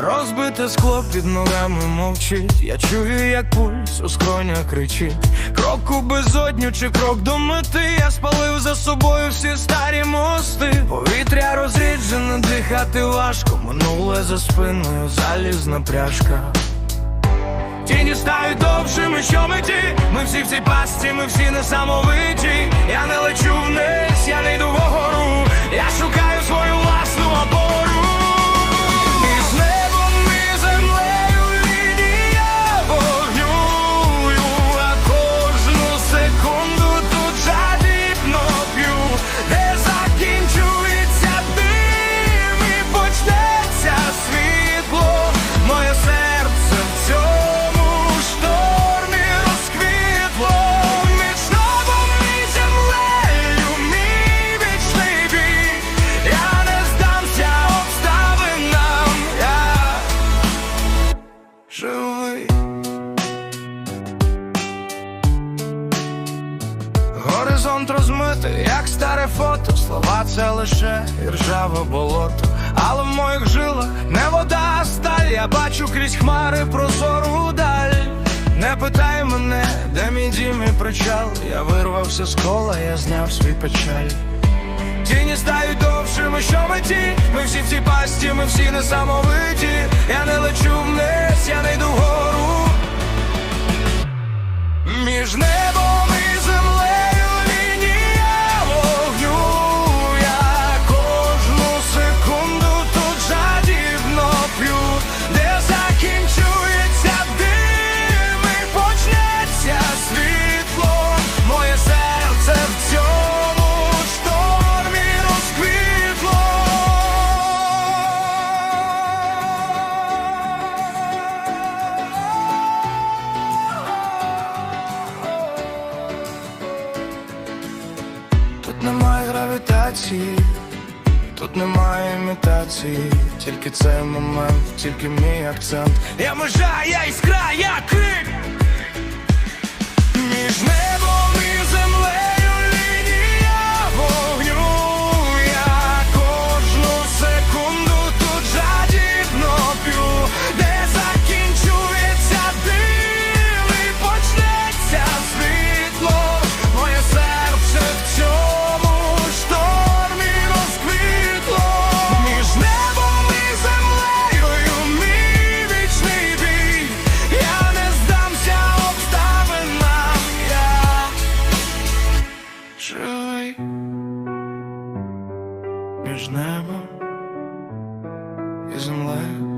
Розбите скло під ногами мовчить. Я чую, як пульс у скронях кричить. Крок у безодню чи крок до мети. Я спалив за собою всі старі мости. Повітря розріджене, дихати важко. Минуле за спиною залізна пряжка. Тіні стають довшими, що меті Ми всі в цій пастці, ми всі несамовиті Я не лечу вниз, я не йду вгору Я шукаю Горизонт розмитий, як старе фото, слова це лише іржаве болото. Але в моїх жилах не вода, а сталь. Я бачу крізь хмари прозору даль. Не питай мене, де мій дім і причал. Я вирвався з кола, я зняв свій печаль. Тіні стають довшими, що меті Ми всі в цій пасті, ми всі несамовиті Я не лечу вниз, я не йду вгору між небом гравітації, тут немає імітації, тільки цей момент, тільки мій акцент. Я межа, я іскра, я крик між небом і землею